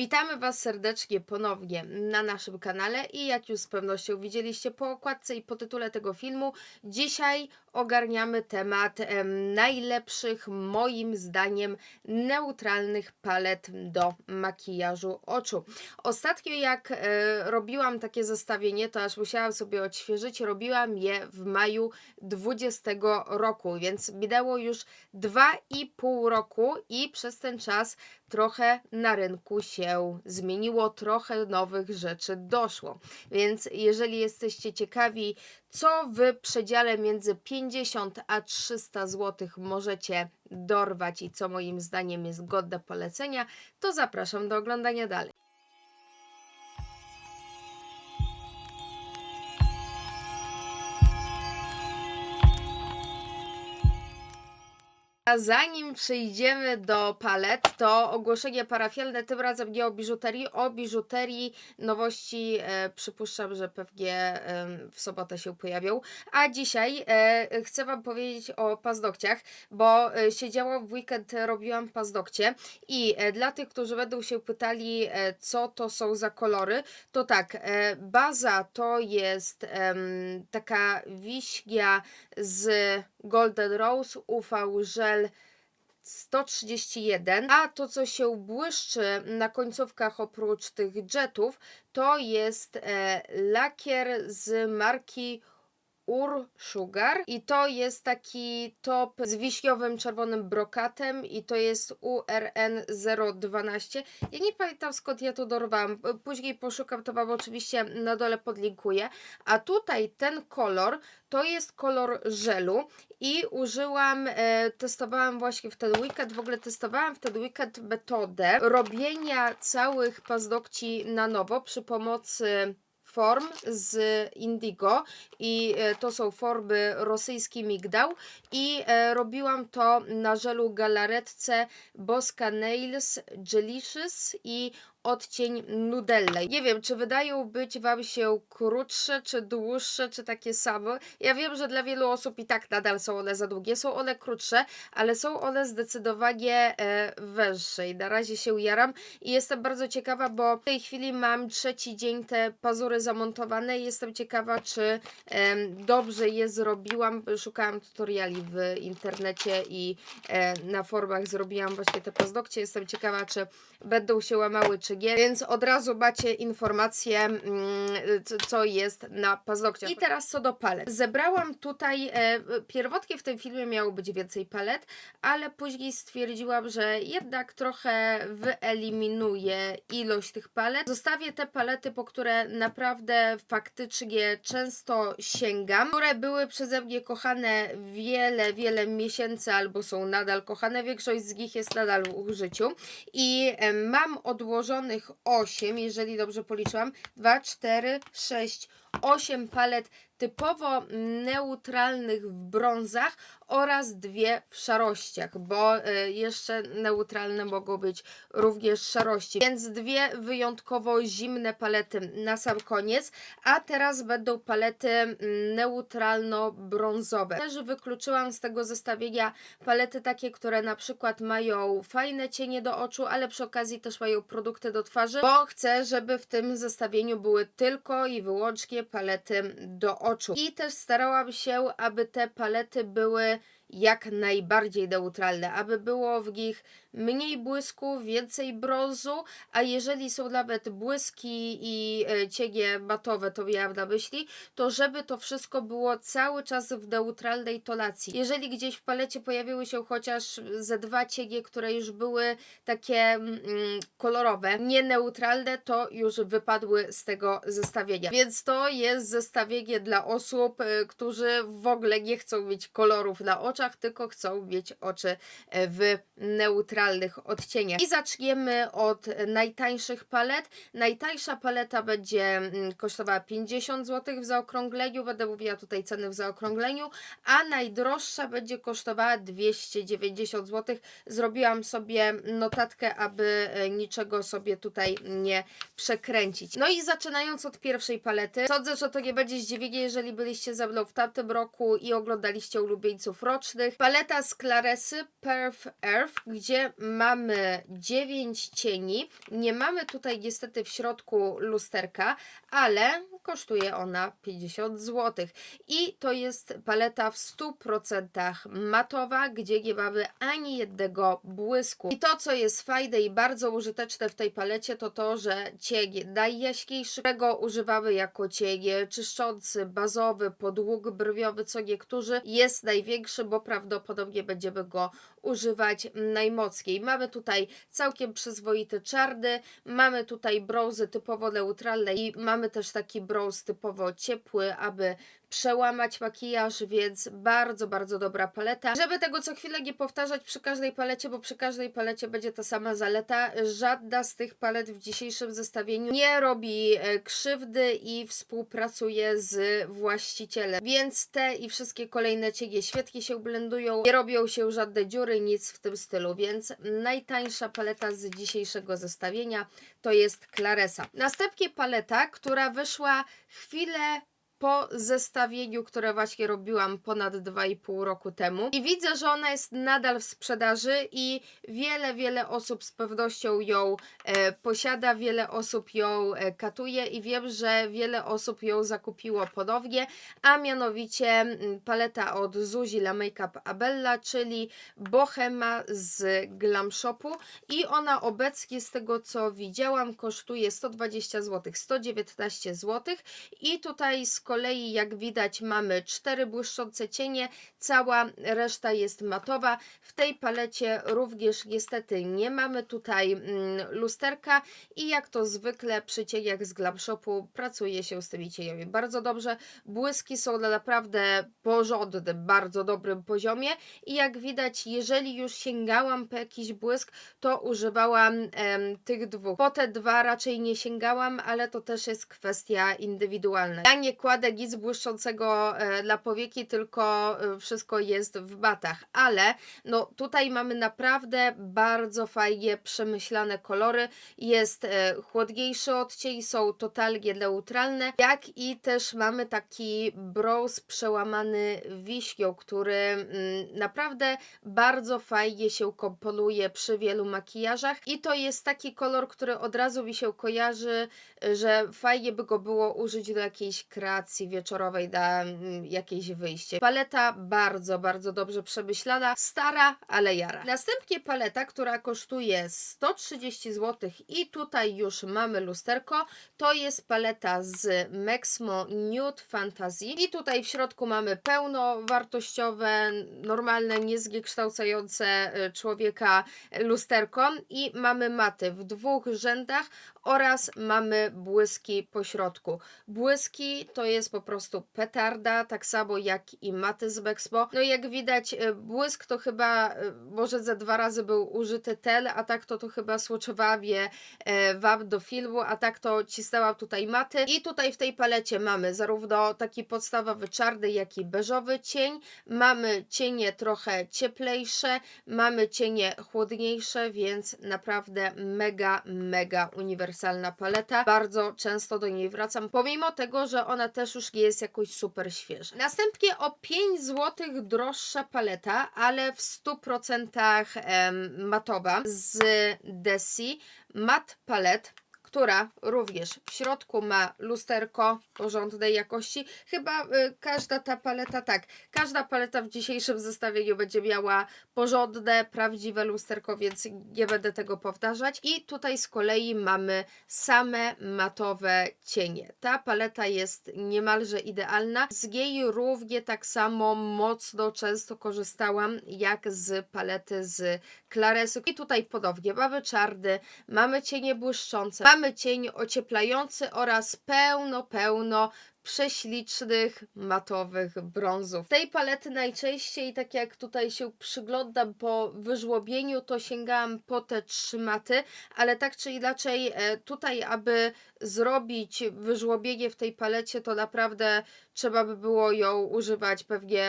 Witamy Was serdecznie ponownie na naszym kanale i jak już z pewnością widzieliście po okładce i po tytule tego filmu, dzisiaj ogarniamy temat em, najlepszych, moim zdaniem, neutralnych palet do makijażu oczu. Ostatnio jak e, robiłam takie zestawienie, to aż musiałam sobie odświeżyć, robiłam je w maju 20 roku, więc minęło już 2,5 roku i przez ten czas trochę na rynku się zmieniło, trochę nowych rzeczy doszło. Więc jeżeli jesteście ciekawi, co w przedziale między 50 a 300 zł możecie dorwać i co moim zdaniem jest godne polecenia, to zapraszam do oglądania dalej. A zanim przejdziemy do palet, to ogłoszenie parafialne, tym razem nie o biżuterii. O biżuterii nowości e, przypuszczam, że pewnie e, w sobotę się pojawią. A dzisiaj e, chcę Wam powiedzieć o paznokciach, bo e, siedziałam w weekend, e, robiłam paznokcie i e, dla tych, którzy będą się pytali, e, co to są za kolory, to tak, e, baza to jest em, taka wiśnia z Golden Rose UV Gel 131, a to co się błyszczy na końcówkach oprócz tych jetów, to jest e, lakier z marki Ur Sugar i to jest taki top z wiśniowym czerwonym brokatem i to jest URN 012. Ja nie pamiętam skąd ja to dorwałam, później poszukam, to Wam oczywiście na dole podlinkuję. A tutaj ten kolor to jest kolor żelu i użyłam, e, testowałam właśnie w ten weekend, w ogóle testowałam w ten weekend metodę robienia całych paznokci na nowo przy pomocy form z Indigo i e, to są formy rosyjski migdał i e, robiłam to na żelu galaretce Bosca Nails i odcień Nudelle. Nie wiem, czy wydają być Wam się krótsze, czy dłuższe, czy takie same. Ja wiem, że dla wielu osób i tak nadal są one za długie. Są one krótsze, ale są one zdecydowanie e, węższe i na razie się jaram i jestem bardzo ciekawa, bo w tej chwili mam trzeci dzień te pazury zamontowane i jestem ciekawa, czy dobrze je zrobiłam. Szukałam tutoriali w internecie i e, na forumach zrobiłam właśnie te paznokcie. Jestem ciekawa, czy będą się łamały, czy nie, więc od razu macie informację, mm, co- jest na paznokciach. I teraz co do palet. Zebrałam tutaj, e, pierwotnie w tym filmie miało być więcej palet, ale później stwierdziłam, że jednak trochę wyeliminuję ilość tych palet. Zostawię te palety, po które naprawdę faktycznie często sięgam, które były przeze mnie kochane wiele, wiele miesięcy albo są nadal kochane. Większość z nich jest nadal w użyciu. I e, mam odłożonych 8, jeżeli dobrze policzyłam. 2, 4, 6, 8 palet typowo neutralnych w brązach oraz dwie w szarościach, bo e, jeszcze neutralne mogą być również szarości. Więc dwie wyjątkowo zimne palety na sam koniec, a teraz będą palety mm, neutralno-brązowe. Też wykluczyłam z tego zestawienia palety takie, które na przykład mają fajne cienie do oczu, ale przy okazji też mają produkty do twarzy, bo chcę, żeby w tym zestawieniu były tylko i wyłącznie palety do oczu. I też starałam się, aby te palety były jak najbardziej neutralne, aby było w nich mniej błysku, więcej brązu, a jeżeli są nawet błyski i e, cienie matowe, to miałam na myśli, to żeby to wszystko było cały czas w neutralnej tonacji. Jeżeli gdzieś w palecie pojawiły się chociaż ze dwa cienie, które już były takie mm, kolorowe, nie neutralne, to już wypadły z tego zestawienia. Więc to jest zestawienie dla osób, y, którzy w ogóle nie chcą mieć kolorów na oczach, tylko chcą mieć oczy e, w neutralnych odcieniach. I zaczniemy od najtańszych palet. Najtańsza paleta będzie mm, kosztowała 50 zł w zaokrągleniu, będę mówiła tutaj ceny w zaokrągleniu, a najdroższa będzie kosztowała 290 zł. Zrobiłam sobie notatkę, aby e, niczego sobie tutaj nie przekręcić. No i zaczynając od pierwszej palety, sądzę, że to nie będzie zdziwienie, jeżeli byliście ze mną w tamtym roku i oglądaliście ulubieńców rocznych. Paleta z Claresy Perf Earth, gdzie mamy 9 cieni. Nie mamy tutaj niestety w środku lusterka, ale kosztuje ona 50 zł. I to jest paleta w 100% matowa, gdzie nie mamy ani jednego błysku. I to, co jest fajne i bardzo użyteczne w tej palecie, to to, że cień najjaśniejszy, używamy jako cień czyszczący, bazowy, podłóg brwiowy, co niektórzy, jest największy, bo prawdopodobnie będziemy go używać najmocniej. Mamy tutaj całkiem przyzwoity czarny, mamy tutaj brązy typowo neutralne i mamy też taki brąz typowo ciepły, aby przełamać makijaż, więc bardzo, bardzo dobra paleta. Żeby tego co chwilę nie powtarzać przy każdej palecie, bo przy każdej palecie będzie ta sama zaleta. Żadna z tych palet w dzisiejszym zestawieniu nie robi e, krzywdy i współpracuje z właścicielem. Więc te i wszystkie kolejne cienie świetnie się blendują, nie robią się żadne dziury, nic w tym stylu, więc najtańsza paleta z dzisiejszego zestawienia to jest Claresa. Następnie paleta, która wyszła chwilę po zestawieniu, które właśnie robiłam ponad 2,5 roku temu. I widzę, że ona jest nadal w sprzedaży i wiele, wiele osób z pewnością ją e, posiada, wiele osób ją e, katuje i wiem, że wiele osób ją zakupiło ponownie, a mianowicie mm, paleta od Zuzi La Makeup Abella, czyli Bohema z Glam Shopu i ona obecnie z tego co widziałam kosztuje 120 zł, 119 zł i tutaj z kolei jak widać mamy cztery błyszczące cienie, cała reszta jest matowa. W tej palecie również niestety nie mamy tutaj mm, lusterka i jak to zwykle przy cieniach z Glam Shopu pracuje się z tymi cieniami bardzo dobrze. Błyski są na naprawdę porządnym, bardzo dobrym poziomie i jak widać, jeżeli już sięgałam po jakiś błysk, to używałam em, tych dwóch. Po te dwa raczej nie sięgałam, ale to też jest kwestia indywidualna. Ja nie kładę nic błyszczącego e, dla powieki, tylko e, wszystko jest w batach, ale no tutaj mamy naprawdę bardzo fajnie przemyślane kolory. Jest e, chłodniejszy odcień, są totalnie neutralne, jak i też mamy taki brąz przełamany wiśnią, który mm, naprawdę bardzo fajnie się komponuje przy wielu makijażach i to jest taki kolor, który od razu mi się kojarzy, że fajnie by go było użyć do jakiejś kreacji wieczorowej, na mm, jakieś wyjście. Paleta bardzo, bardzo dobrze przemyślana, stara, ale jara. Następnie paleta, która kosztuje 130 zł i tutaj już mamy lusterko, to jest paleta z Mexmo Nude Fantasy i tutaj w środku mamy pełnowartościowe, normalne, niezniekształcające y, człowieka lusterko i mamy maty w dwóch rzędach oraz mamy błyski po środku. Błyski to jest po prostu petarda, tak samo jak i maty z Bexpo. No i jak widać, y, błysk to chyba y, może ze dwa razy był użyty tel, a tak to to chyba słoczowawie e, wam do filmu, a tak to cisnęłam tutaj maty. I tutaj w tej palecie mamy zarówno taki podstawowy czarny, jak i beżowy cień. Mamy cienie trochę cieplejsze, mamy cienie chłodniejsze, więc naprawdę mega, mega uniwersalna paleta. Bardzo często do niej wracam, pomimo tego, że ona też już nie jest jakoś super świeża. Następnie o 5 zł droższa paleta, ale w 100% em, matowa z Desi Matte Palette która również w środku ma lusterko porządnej jakości. Chyba y, każda ta paleta, tak, każda paleta w dzisiejszym zestawieniu będzie miała porządne, prawdziwe lusterko, więc nie będę tego powtarzać. I tutaj z kolei mamy same matowe cienie. Ta paleta jest niemalże idealna. Z jej równie tak samo mocno często korzystałam jak z palety z Claresy. I tutaj podobnie mamy czarny, mamy cienie błyszczące, mamy cień ocieplający oraz pełno, pełno prześlicznych, matowych brązów. Tej palety najczęściej, tak jak tutaj się przyglądam po wyżłobieniu, to sięgałam po te trzy maty, ale tak czy inaczej e, tutaj, aby zrobić wyżłobienie w tej palecie, to naprawdę trzeba by było ją używać pewnie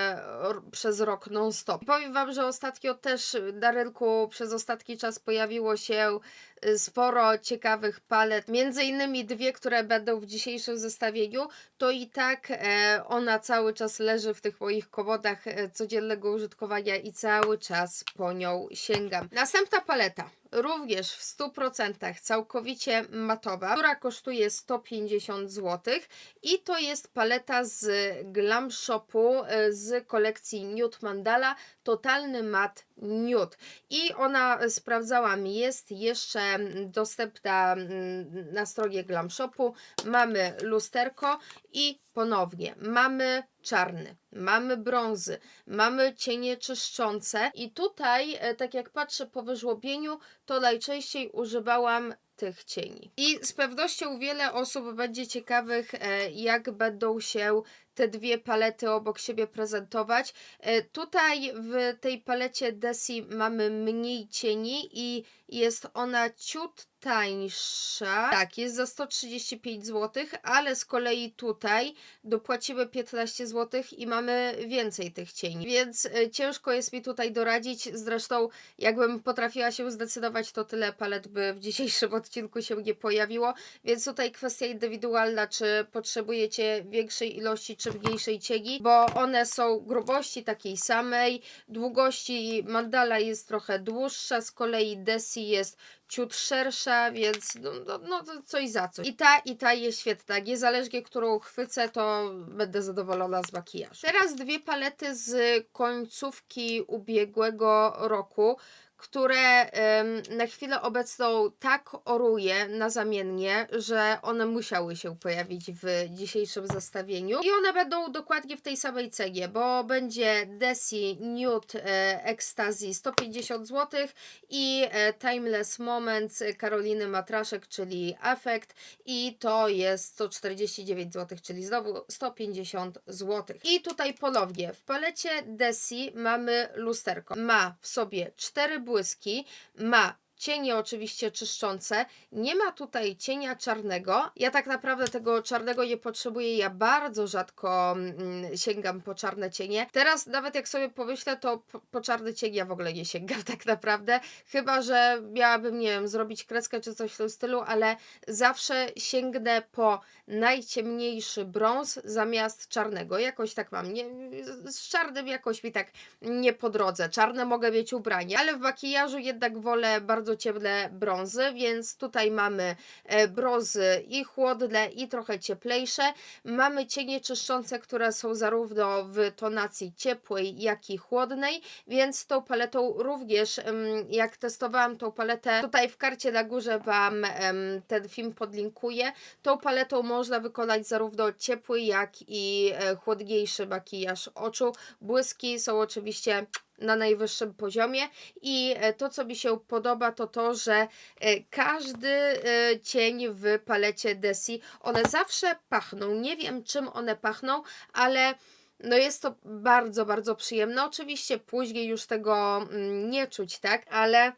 r- przez rok non-stop. Powiem Wam, że ostatnio też na rynku przez ostatni czas pojawiło się y, sporo ciekawych palet, między innymi dwie, które będą w dzisiejszym zestawieniu, to i tak e, ona cały czas leży w tych moich komodach e, codziennego użytkowania i cały czas po nią sięgam. Następna paleta. Również w 100% całkowicie matowa, która kosztuje 150 zł i to jest paleta z Glam Shopu e, z kolekcji Nude Mandala Totalny Mat Nude i ona sprawdzałam jest jeszcze dostępna mm, na stronie Glam Shopu. Mamy lusterko i ponownie mamy czarny, mamy brązy, mamy cienie czyszczące i tutaj, e, tak jak patrzę po wyżłobieniu, to najczęściej używałam tych cieni. I z pewnością wiele osób będzie ciekawych, e, jak będą się te dwie palety obok siebie prezentować. E, Tutaj w tej palecie Desi mamy mniej cieni i jest ona ciut tańsza. Tak, jest za 135 zł, ale z kolei tutaj dopłacimy 15 zł i mamy więcej tych cieni. Więc e, ciężko jest mi tutaj doradzić. Zresztą, jakbym potrafiła się zdecydować, to tyle palet by w dzisiejszym odcinku się nie pojawiło. Więc tutaj kwestia indywidualna, czy potrzebujecie większej ilości, czy mniejszej cieni, bo one są grubości takiej samej, długości mandala jest trochę dłuższa, z kolei Desi jest ciut szersza, więc no, no, no coś za coś. I ta, i ta jest świetna. Niezależnie, którą chwycę, to będę zadowolona z makijażu. Teraz dwie palety z końcówki ubiegłego roku które na chwilę obecną tak oruje na zamiennie, że one musiały się pojawić w dzisiejszym zestawieniu. I one będą dokładnie w tej samej cenie, bo będzie Desi Nude e, Ecstasy 150 zł i e, Timeless Moments Karoliny Matraszek, czyli Affect i to jest 149 zł, czyli znowu 150 zł. I tutaj ponownie w palecie Desi mamy lusterko. Ma w sobie cztery błyski, ma cienie oczywiście czyszczące, nie ma tutaj cienia czarnego. Ja tak naprawdę tego czarnego nie potrzebuję, ja bardzo rzadko mm, sięgam po czarne cienie. Teraz nawet jak sobie pomyślę, to po, czarny cień ja w ogóle nie sięgam tak naprawdę, chyba że miałabym, nie wiem, zrobić kreskę czy coś w tym stylu, ale zawsze sięgnę po najciemniejszy brąz zamiast czarnego. Jakoś tak mam. Nie, z czarnym jakoś mi tak nie po drodze. Czarne mogę mieć ubranie, ale w makijażu jednak wolę bardzo ciemne brązy, więc tutaj mamy e, brązy i chłodne i trochę cieplejsze. Mamy cienie czyszczące, które są zarówno w tonacji ciepłej, jak i chłodnej, więc tą paletą również, jak testowałam tą paletę, tutaj w karcie na górze Wam ten film podlinkuję, tą paletą można wykonać zarówno ciepły, jak i e, chłodniejszy makijaż oczu. Błyski są oczywiście na najwyższym poziomie i e, to co mi się podoba to to, że e, każdy e, cień w palecie Desi, one zawsze pachną, nie wiem czym one pachną, ale no jest to bardzo, bardzo przyjemne. Oczywiście później już tego mm, nie czuć, tak, ale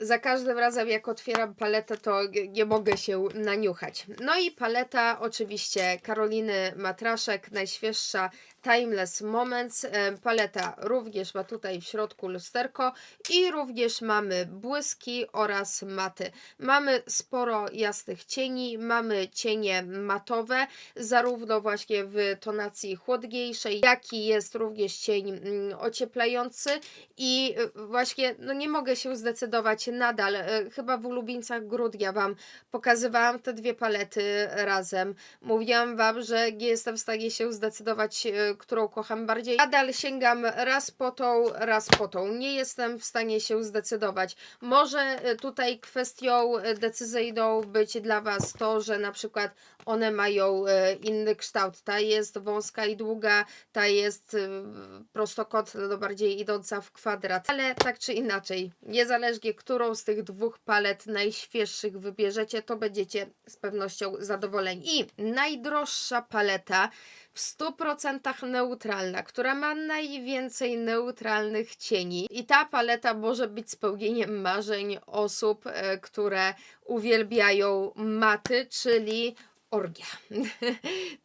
za każdym razem jak otwieram paletę, to nie- mogę się naniuchać. No i paleta oczywiście Karoliny Matraszek, najświeższa Timeless Moments. E, Paleta również ma tutaj w środku lusterko i również mamy błyski oraz maty. Mamy sporo jasnych cieni, mamy cienie matowe, zarówno właśnie w tonacji chłodniejszej, jak i jest również cień mm, ocieplający i y, właśnie no nie mogę się zdecydować nadal. y, Chyba w ulubieńcach grudnia Wam pokazywałam te dwie palety razem. Mówiłam Wam, że nie jestem w stanie się zdecydować, którą kocham bardziej. Nadal sięgam raz po tą, raz po tą. Nie jestem w stanie się zdecydować. Może y, tutaj kwestią y, decyzyjną być dla Was to, że na przykład one mają y, inny kształt. Ta jest wąska i długa, ta jest prostokątna, no bardziej idąca w kwadrat. Ale tak czy inaczej, niezależnie którą z tych dwóch palet najświeższych wybierzecie, to będziecie z pewnością zadowoleni. I najdroższa paleta w 100% neutralna, która ma najwięcej neutralnych cieni. I ta paleta może być spełnieniem marzeń osób, e, które uwielbiają maty, czyli Orgia.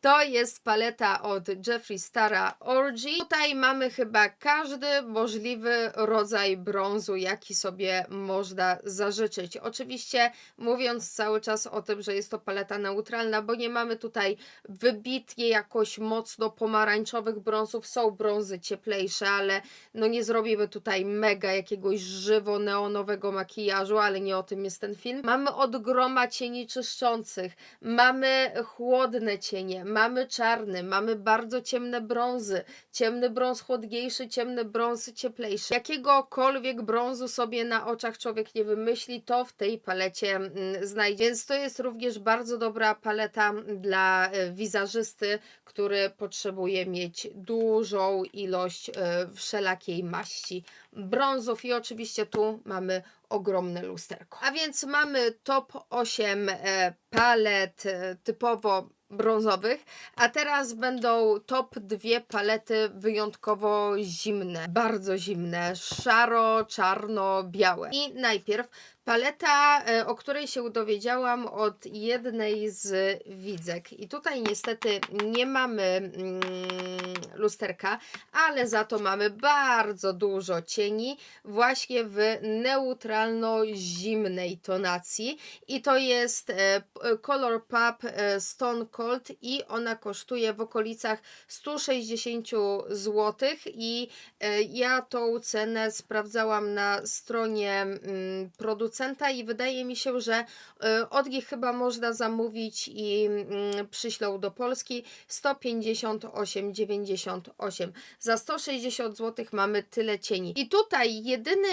To jest paleta od Jeffree Stara Orgy. Tutaj mamy chyba każdy możliwy rodzaj brązu, jaki sobie można zażyczyć. Oczywiście mówiąc cały czas o tym, że jest to paleta neutralna, bo nie mamy tutaj wybitnie jakoś mocno pomarańczowych brązów. Są brązy cieplejsze, ale no nie zrobimy tutaj mega jakiegoś żywo neonowego makijażu, ale nie o tym jest ten film. Mamy od groma cieni czyszczących, mamy chłodne cienie, mamy czarny, mamy bardzo ciemne brązy, ciemny brąz chłodniejszy, ciemny brąz cieplejszy. Jakiegokolwiek brązu sobie na oczach człowiek nie wymyśli, to w tej palecie mm, znajdzie. Więc to jest również bardzo dobra paleta dla e, wizażysty, który potrzebuje mieć dużą ilość e, wszelakiej maści brązów i oczywiście tu mamy ogromne lusterko. A więc mamy top 8 e, palet e, typowo brązowych, a teraz będą top dwie palety wyjątkowo zimne, bardzo zimne, szaro, czarno, białe. I najpierw paleta, e, o której się dowiedziałam od jednej z widzek. I tutaj niestety nie mamy mm, lusterka, ale za to mamy bardzo dużo cieni właśnie w neutralno-zimnej tonacji. I to jest e, Color Pop e, Stone Cold i ona kosztuje w okolicach 160 zł i e, ja tą cenę sprawdzałam na stronie mm, producenta i wydaje mi się, że e, od nich chyba można zamówić i mm, przyślą do Polski 158,98. Za 160 zł mamy tyle cieni. I tutaj jedyny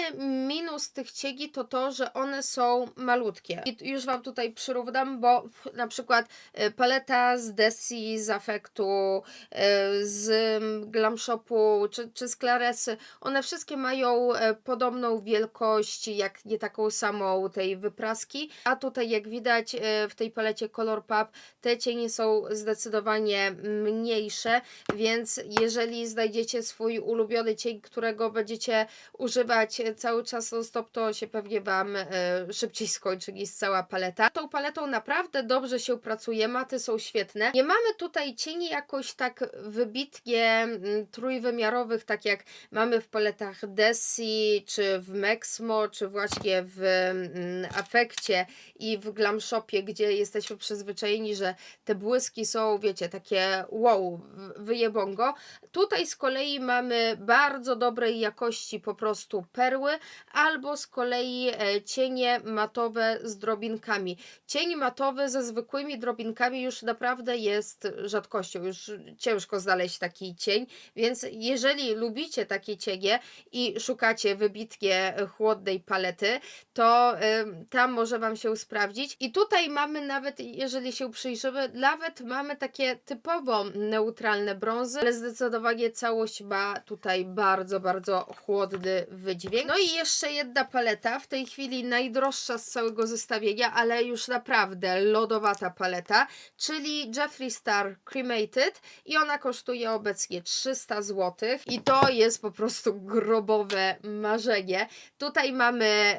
minus tych cieni to to, że one są malutkie. I już Wam tutaj przyrównam, bo na przykład e, paleta z Desi, z Afektu, e, z mm, Glam Shopu czy, czy z Claresy, one wszystkie mają e, podobną wielkość, jak nie taką samą tej wypraski, a tutaj jak widać e, w tej palecie Color Pop te cienie są zdecydowanie mniejsze, więc jeżeli znajdziecie swój ulubiony cień, którego będziecie używać cały czas non stop, to się pewnie Wam e, szybciej skończy niż cała paleta. Tą paletą naprawdę dobrze się pracuje, maty są świetne. Nie mamy tutaj cieni jakoś tak wybitnie mm, trójwymiarowych, tak jak mamy w paletach Desi, czy w Mexmo, czy właśnie w Afekcie i w Glam Shopie, gdzie jesteśmy przyzwyczajeni, że te błyski są, wiecie, takie wow, wyjebongo. Tutaj z kolei mamy bardzo dobrej jakości po prostu perły, albo z kolei e, cienie matowe z drobinkami. Cień matowy ze zwykłymi drobinkami już naprawdę jest rzadkością, już ciężko znaleźć taki cień, więc jeżeli lubicie takie cienie i szukacie wybitnie chłodnej palety, to ym, tam może Wam się sprawdzić. I tutaj mamy nawet, jeżeli się przyjrzymy, nawet mamy takie typowo neutralne brązy, ale zdecydowanie całość ma tutaj bardzo, bardzo chłodny wydźwięk. No i jeszcze jedna paleta, w tej chwili najdroższa z całego zestawienia, ale już naprawdę lodowata paleta, czyli Jeffree Star Cremated i ona kosztuje obecnie 300 zł i to jest po prostu grobowe marzenie. Tutaj mamy,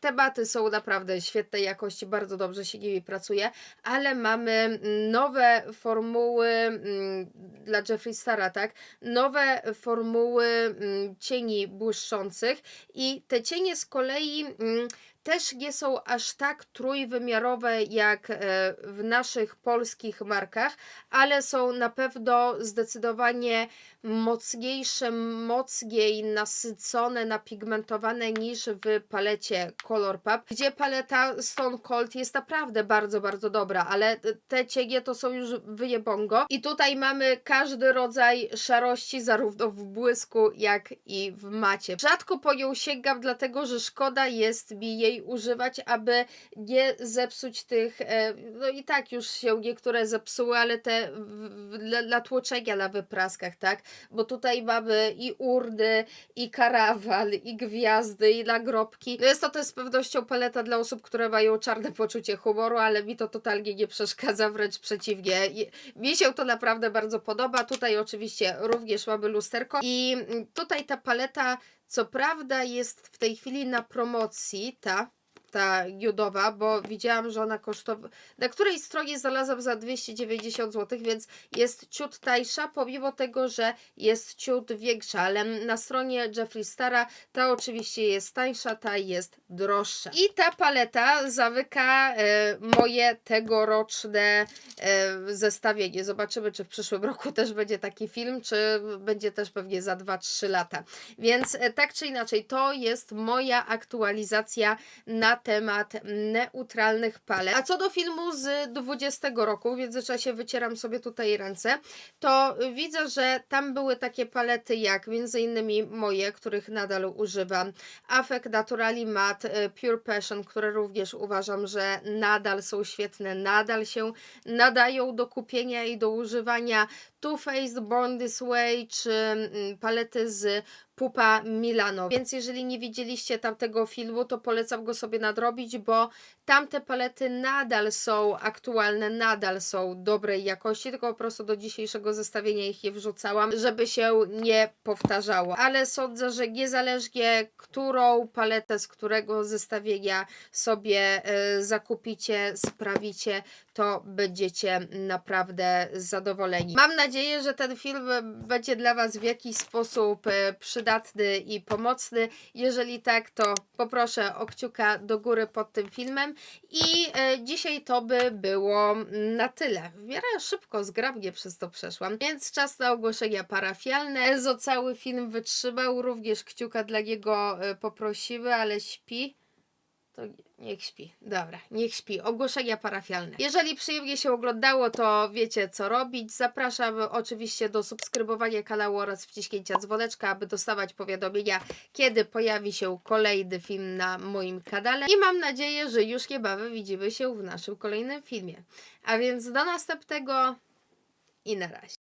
te baty są naprawdę świetnej jakości, bardzo dobrze się nimi pracuje, ale mamy nowe formuły mm, dla Jeffree Stara, tak? Nowe formuły mm, cieni błyszczących i te cienie z kolei mm, też nie są aż tak trójwymiarowe jak e, w naszych polskich markach, ale są na pewno zdecydowanie mocniejsze, mocniej nasycone, napigmentowane niż w palecie Color Pop, gdzie paleta Stone Cold jest naprawdę bardzo, bardzo dobra, ale te cienie to są już wyjebongo i tutaj mamy każdy rodzaj szarości, zarówno w błysku, jak i w macie. Rzadko po nią sięgam, dlatego że szkoda jest mi jej używać, aby nie zepsuć tych, e, no i tak już się niektóre zepsuły, ale te dla, tłoczenia na wypraskach, tak? Bo tutaj mamy i urny, i karawal, i gwiazdy, i nagrobki. No jest to też z pewnością paleta dla osób, które mają czarne poczucie humoru, ale mi to totalnie nie przeszkadza, wręcz przeciwnie. Mi się to naprawdę bardzo podoba. Tutaj oczywiście również mamy lusterko i tutaj ta paleta co prawda jest w tej chwili na promocji, ta ta judowa, bo widziałam, że ona kosztowała, na której stronie znalazłam za 290 zł, więc jest ciut tańsza, pomimo tego, że jest ciut większa, ale na stronie Jeffree Stara ta oczywiście jest tańsza, ta jest droższa. I ta paleta zamyka e, moje tegoroczne e, zestawienie. Zobaczymy, czy w przyszłym roku też będzie taki film, czy będzie też pewnie za 2-3 lata. Więc e, tak czy inaczej, to jest moja aktualizacja na temat neutralnych palet. A co do filmu z 20 roku, w międzyczasie wycieram sobie tutaj ręce, to widzę, że tam były takie palety jak między innymi moje, których nadal używam, Affect Naturali Matte e, Pure Passion, które również uważam, że nadal są świetne, nadal się nadają do kupienia i do używania. Too Faced Born This Way czy mm, palety z Pupa Milano. Więc jeżeli nie widzieliście tamtego filmu, to polecam go sobie nadrobić, bo tamte palety nadal są aktualne, nadal są dobrej jakości, tylko po prostu do dzisiejszego zestawienia ich je wrzucałam, żeby się nie powtarzało. Ale sądzę, że niezależnie którą paletę z którego zestawienia sobie e, zakupicie, sprawicie, to będziecie naprawdę zadowoleni. Mam nadzieję, że ten film będzie dla Was w jakiś sposób e, przydatny i pomocny. Jeżeli tak, to poproszę o kciuka do góry pod tym filmem. I e, dzisiaj to by było na tyle. W miarę szybko, zgrabnie przez to przeszłam. Więc czas na ogłoszenia parafialne. Enzo cały film wytrzymał, również kciuka dla niego e, poprosimy, ale śpi. To niech śpi. Dobra, niech śpi. Ogłoszenia parafialne. Jeżeli przyjemnie się oglądało, to wiecie co robić. Zapraszam oczywiście do subskrybowania kanału oraz wciśnięcia dzwoneczka, aby dostawać powiadomienia, kiedy pojawi się kolejny film na moim kanale. I mam nadzieję, że już niebawem widzimy się w naszym kolejnym filmie. A więc do następnego i na razie.